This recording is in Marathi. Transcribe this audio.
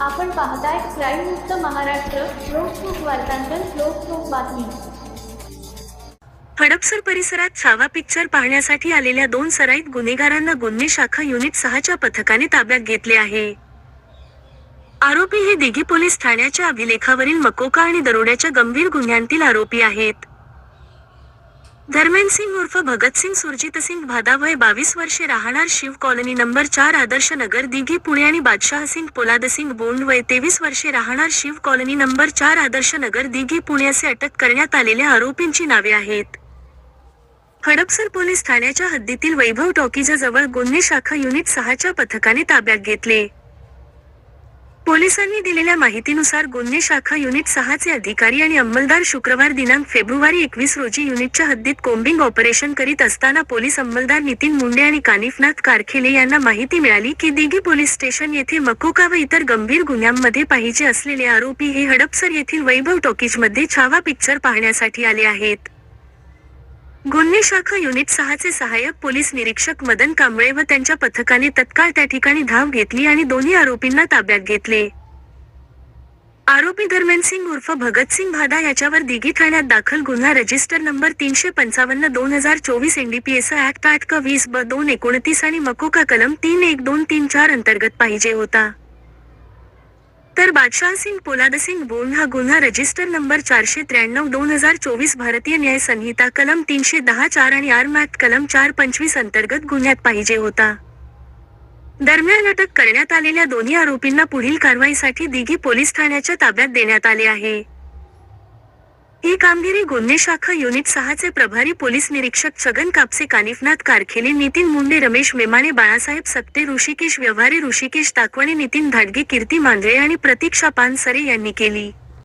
आपण पाहताय क्राईम मुक्त महाराष्ट्र लोकसुख वार्तांकन लोकसुख बातमी. हडपसर परिसरात छावा पिक्चर पाहण्यासाठी आलेल्या दोन सराईत गुन्हेगारांना गुन्हे शाखा युनिट सहाच्या पथकाने ताब्यात घेतले आहे. आरोपी हे दिघी पोलीस ठाण्याच्या अभिलेखावरील मकोका आणि दरोड्याच्या गंभीर गुन्ह्यांतील आरोपी आहेत. धर्मेंद्र सिंग उर्फ भगतसिंग सुरजितसिंग भादावय बावीस वर्षे राहणार शिव कॉलनी नंबर चार आदर्श नगर दिघी पुणे आणि बादशाह सिंग पोलादसिंग बोंड वय तेवीस वर्षे राहणार शिव कॉलनी नंबर चार आदर्श नगर दिघी पुणे असे अटक करण्यात आलेल्या आरोपींची नावे आहेत. हडपसर पोलीस ठाण्याच्या हद्दीतील वैभव टॉकीजवळ गुन्हे शाखा युनिट सहाच्या पथकाने ताब्यात घेतले. पोलिसांनी दिलेल्या माहितीनुसार गुन्हे शाखा युनिट सहाचे अधिकारी आणि अंमलदार शुक्रवार दिनांक फेब्रुवारी एकवीस रोजी युनिटच्या हद्दीत कोम्बिंग ऑपरेशन करीत असताना पोलीस अंमलदार नितीन मुंडे आणि कानिफनाथ कारखेले यांना माहिती मिळाली की दिघी पोलीस स्टेशन येथे मकोका व इतर गंभीर गुन्ह्यांमध्ये पाहिजे असलेले आरोपी हे हडपसर येथील वैभव टॉकीजमध्ये छावा पिक्चर पाहण्यासाठी आले आहेत. गुन्हे शाखा युनिट सहाचे सहाय्यक पोलीस निरीक्षक मदन कांबळे व त्यांच्या पथकाने तत्काळ त्या ठिकाणी धाव घेतली आणि दोन्ही आरोपींना ताब्यात घेतले. आरोपी धर्मेंद्र सिंग उर्फ भगतसिंग भादा याच्यावर दिघी ठाण्यात दाखल गुन्हा रजिस्टर नंबर तीनशे पंचावन्न दोन हजार चोवीस एनडीपीएस ऍक्ट आठ क वीस ब दोन एकोणतीस आणि मकोका कलम तीन एक दोन तीन चार अंतर्गत पाहिजे होता. तर बादशाह सिंग पोलाद सिंग बोन हा गुन्हा रजिस्टर नंबर चारशे त्र्याण्णव दोन हजार चोवीस भारतीय न्याय संहिता कलम तीनशे दहा चार आणि आर्म ऍक्ट कलम चार पंचवीस अंतर्गत गुन्ह्यात पाहिजे होता. दरम्यान अटक करण्यात आलेल्या दोन्ही आरोपींना पुढील कारवाईसाठी दिघी पोलीस ठाण्याच्या ताब्यात देण्यात आले आहे. ही कामगिरी गुन्हे शाखा युनिट सहाचे प्रभारी पोलीस निरीक्षक छगन कापसे कानिफनाथ कारखेले नितीन मुंडे रमेश मेमाणे बाळासाहेब सक्ते ऋषिकेश व्यवहारे ऋषिकेश ताकवणे नितीन धाडगे कीर्ती मांजळे आणि प्रतीक्षा पानसरे यांनी केली.